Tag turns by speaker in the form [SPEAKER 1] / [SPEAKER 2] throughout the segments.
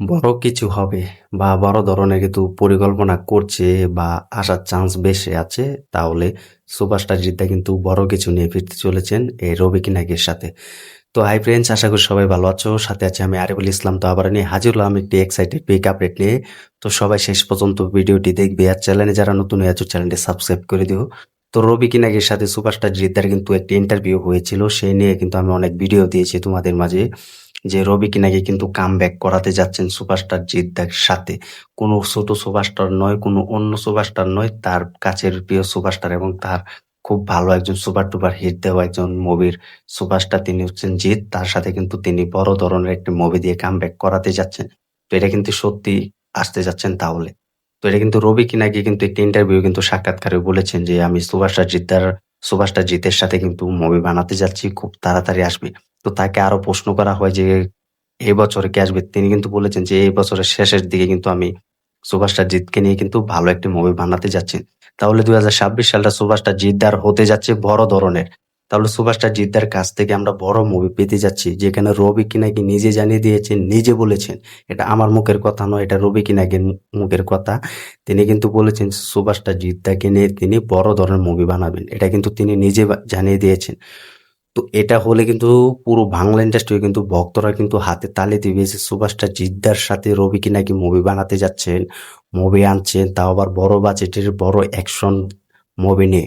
[SPEAKER 1] বড় কিছু হবে বা বড় ধরনের কিন্তু পরিকল্পনা করছে বা আসার চান্স বেশি আছে, তাহলে সুপারস্টার জিদ্দা কিন্তু বড় কিছু নিয়ে ফিরতে চলেছেন এই রবি কিনাগের সাথে। তো হাই ফ্রেন্ডস আশা করি সবাই ভালো আছো, সাথে আছে আমি আরিফুল ইসলাম। তো আবার নিয়ে হাজির হলাম একটি এক্সাইটেড পিক আপডেট নিয়ে। তো সবাই শেষ পর্যন্ত ভিডিওটি দেখবে আর চ্যানেলে যারা নতুন হয়ে আছো চ্যানেলটি সাবস্ক্রাইব করে দিও। তো রবি কিনাগের সাথে সুপারস্টার জিদ্দার কিন্তু একটি ইন্টারভিউ হয়েছিল সেই নিয়ে কিন্তু আমি অনেক ভিডিও দিয়েছি তোমাদের মাঝে। যে রবি কিনাকে কিন্তু কাম ব্যাক করাতে যাচ্ছেন সুপারস্টার জিদ্দার সাথে। কোনো ছোট সুপারস্টার নয়, কোনো অন্য সুপারস্টার নয়, তার কাছের প্রিয় সুপারস্টার এবং তার খুব ভালো একজন সুপার টুপার হিট দেওয়া একজন মুভির সুপারস্টার তিনি হচ্ছেন জিৎ। তার সাথে কিন্তু তিনি বড় ধরনের একটি মুভি দিয়ে কাম ব্যাক করাতে যাচ্ছেন। তো এটা কিন্তু সত্যি আসতে যাচ্ছেন তাহলে। তো এটা কিন্তু রবি কিনাকে কিন্তু একটি ইন্টারভিউ কিন্তু সাক্ষাৎকারে বলেছেন যে, আমি সুপারস্টার জিদ্দার সুপারস্টার জিতের সাথে কিন্তু মুভি বানাতে যাচ্ছি, খুব তাড়াতাড়ি আসবে। তো তাকে আরও প্রশ্ন করা হয় যে, এই বছরে কে আসবে? তিনি কিন্তু বলেছেন যে, এই বছরের শেষের দিকে কিন্তু আমি সুভাষটা জিতকে নিয়ে কিন্তু ভালো একটি মুভি বানাতে যাচ্ছেন তাহলে দুই হাজার ছাব্বিশ সালটা সুভাষটা জিদ্দার হতে যাচ্ছে বড় ধরনের। তাহলে সুভাষটা জিদ্দার কাছ থেকে আমরা বড় মুভি পেতে যাচ্ছি, যেখানে রবি কিনাকি নিজে জানিয়ে দিয়েছেন, নিজে বলেছেন। এটা আমার মুখের কথা নয়, এটা রবি কিনাকির মুখের কথা। তিনি কিন্তু বলেছেন সুভাষটা জিদ্দাকে নিয়ে তিনি বড় ধরনের মুভি বানাবেন। এটা কিন্তু তিনি নিজে জানিয়ে দিয়েছেন। তো এটা হলে কিন্তু পুরো বাংলা ইন্ডাস্ট্রি কিন্তু ভক্তরা কিন্তু হাতে তালে দিবে যে সুভাষটা জিদ্দার সাথে রবি কি নাকি মুভি বানাতে যাচ্ছেন মুভি আনছেন, তাও আবার বড় বাজেটের বড় অ্যাকশন মুভি নিয়ে।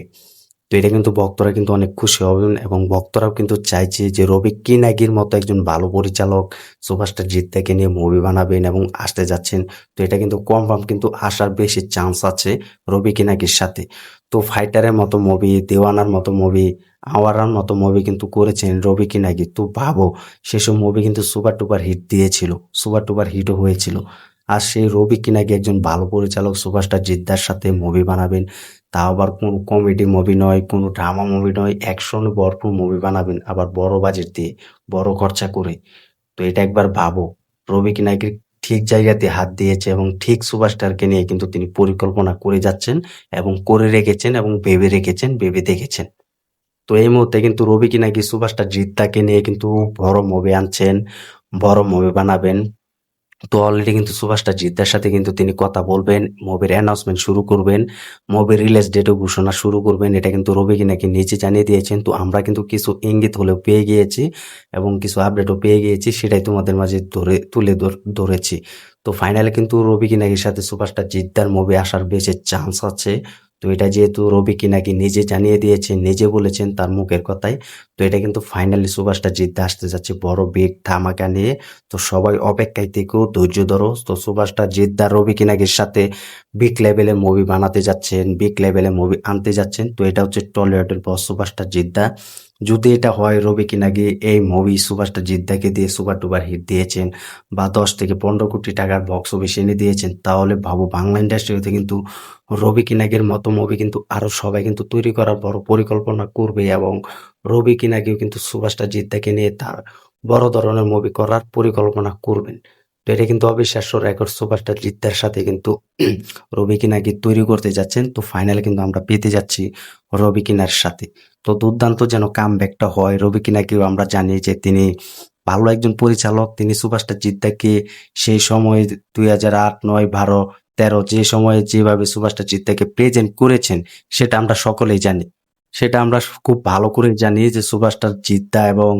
[SPEAKER 1] তো এটা কিন্তু ভক্তরা কিন্তু অনেক খুশি হবেন এবং ভক্তরাও কিন্তু চাইছে যে রবি কিনাগির মতো একজন ভালো পরিচালক সুভাষটা জিদ্দাকে নিয়ে মুভি বানাবেন এবং আসতে যাচ্ছেন। তো এটা কিন্তু কনফার্ম কিন্তু আসার বেশি চান্স আছে রবি কিনাগির সাথে। তো ফাইটারের মতো মুভি দেওয়ানার মতো মুভি আওয়ারার মতো মুভি কিন্তু করেছেন রবি কি কিনাগি তো ভাবো, সেসব মুভি কিন্তু সুপার টুপার হিট দিয়েছিল সুপার টুপার হিটও হয়েছিল। আর সেই রবি কি কিনাগি একজন ভালো পরিচালক সুপারস্টার জিদ্দার সাথে মুভি বানাবেন, তা আবার কোনো কমেডি মুভি নয়, কোনো ড্রামা মুভি নয় অ্যাকশন ভরপুর মুভি বানাবেন আবার বড় বাজেট দিয়ে, বড় খরচা করে। তো এটা একবার ভাবো, রবি কিনাগি ঠিক জায়গাতে হাত দিয়েছে এবং ঠিক সুপারস্টারকে নিয়ে কিন্তু তিনি পরিকল্পনা করে যাচ্ছেন এবং করে রেখেছেন এবং ভেবে রেখেছেন, ভেবে দেখেছেন। তো এই মুহূর্তে কিন্তু রবি কি নাকি সুপারস্টার জিদ্দাকে নিয়ে কিন্তু বড় মুভি আনছেন, বড় মুভি বানাবেন। তো অলরেডি কিন্তু সুভাষটা জিদ্দার সাথে কিন্তু তিনি কথা বলবেন, মুভির অ্যানাউন্সমেন্ট শুরু করবেন, মুভির রিলিজ ডেটও ঘোষণা শুরু করবেন, এটা কিন্তু রবি কি নাকি নিচে জানিয়ে দিয়েছেন। তো আমরা কিন্তু কিছু ইঙ্গিত হলেও পেয়ে গিয়েছি এবং কিছু আপডেটও পেয়ে গিয়েছি, সেটাই তোমাদের মাঝে ধরে, তুলে ধরেছি। তো ফাইনালে কিন্তু রবি কি কিনাকির সাথে সুপারস্টার জিদ্দার মুভি আসার বেশি চান্স আছে। তো এটা যেহেতু রবি কিনাকি নিজে জানিয়ে দিয়েছেন নিজে বলেছেন তার মুখের কথাই, তো এটা কিন্তু ফাইনালি সুভাষটা জিততে আসতে যাচ্ছে। বড় বিগ ধামাকা নিয়ে। তো সবাই অপেক্ষায় থেকেও ধৈর্য ধরো। তো সুভাষটা, জিদ্দা, রবি কিনাকির সাথে বিগ লেভেলে মুভি বানাতে যাচ্ছেন বিগ লেভেলে মুভি আনতে যাচ্ছেন। তো এটা হচ্ছে টলিউডের বস সুভাষটা, জিদ্দা। যদি এটা হয় রবি কিনাগি এই মুভি সুপারস্টার জিদ্দাকে দিয়ে সুপার টুপার হিট দিয়েছেন বা দশ থেকে পনেরো কোটি টাকার বক্স অফিস এনে দিয়েছেন, তাহলে ভাবো বাংলা ইন্ডাস্ট্রিতে কিন্তু রবি কিনাগের মতো মুভি কিন্তু আরও সবাই কিন্তু তৈরি করার বড় পরিকল্পনা করবে এবং রবি কিনাগিও কিন্তু সুপারস্টার জিদ্দাকে নিয়ে তার বড় ধরনের মুভি করার পরিকল্পনা করবেন। তো এটা কিন্তু অবিশ্বাস্য রেকর্ড সুপারস্টার জিদ্দার সাথে কিন্তু রবি কিনাগি তৈরি করতে যাচ্ছেন। তো ফাইনালে কিন্তু আমরা পেতে যাচ্ছি রবি কিনার সাথে। তো দুর্দান্ত যেন কাম ব্যাকটা হয়। রবি কিনাকেও আমরা জানি যে তিনি ভালো একজন পরিচালক। তিনি সুপারস্টার জিদ্দাকে সেই সময় দুই হাজার আট, নয়, বারো, তেরো, যে সময়ে যেভাবে সুভাষটা জিদ্দাকে প্রেজেন্ট করেছেন, সেটা আমরা সকলেই জানি। সেটা আমরা খুব ভালো করে জানি যে সুপারস্টার জিদ্দা এবং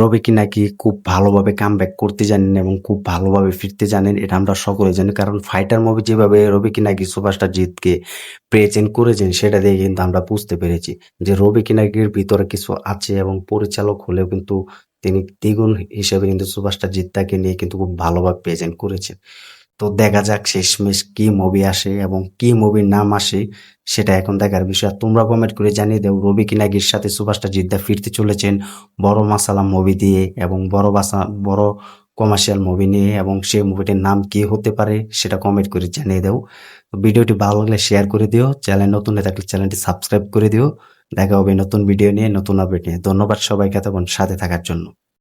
[SPEAKER 1] রবি কিনাকি খুব ভালোভাবে কাম ব্যাক করতে জানেন এবং খুব ভালোভাবে ফিরতে জানেন, এটা আমরা সকলে জানি। কারণ ফাইটার মুভি যেভাবে রবি কিনাকি সুপারস্টার জিতকে প্রেজেন্ট করেছেন, সেটা দিয়ে কিন্তু আমরা বুঝতে পেরেছি যে রবি কিনাকির ভিতরে কিছু আছে এবং পরিচালক হলেও কিন্তু তিনি দ্বিগুণ হিসেবে কিন্তু সুপারস্টার জিদ্দাকে নিয়ে কিন্তু খুব ভালোভাবে প্রেজেন্ট করেছেন। তো দেখা যাক শেষমেশ কি মুভি আসে এবং কি মুভির নাম আসে, সেটা এখন দেখার বিষয়। তোমরা কমেন্ট করে জানিয়ে দাও, রবি কিনাগির সাথে সুপারস্টার জিদ্দা ফিরতে চলেছেন বড় মাসালা মুভি দিয়ে এবং বড় বাসা, বড় কমার্শিয়াল মুভি নিয়ে এবং সেই মুভিটির নাম কি হতে পারে সেটা কমেন্ট করে জানিয়ে দাও। ভিডিওটি ভালো লাগলে শেয়ার করে দিও চ্যানেল নতুন হয়ে থাকলে চ্যানেলটি সাবস্ক্রাইব করে দিও। দেখা হবে নতুন ভিডিও নিয়ে, নতুন আপডেট নিয়ে। ধন্যবাদ সবাইকে এতক্ষণ সাথে থাকার জন্য।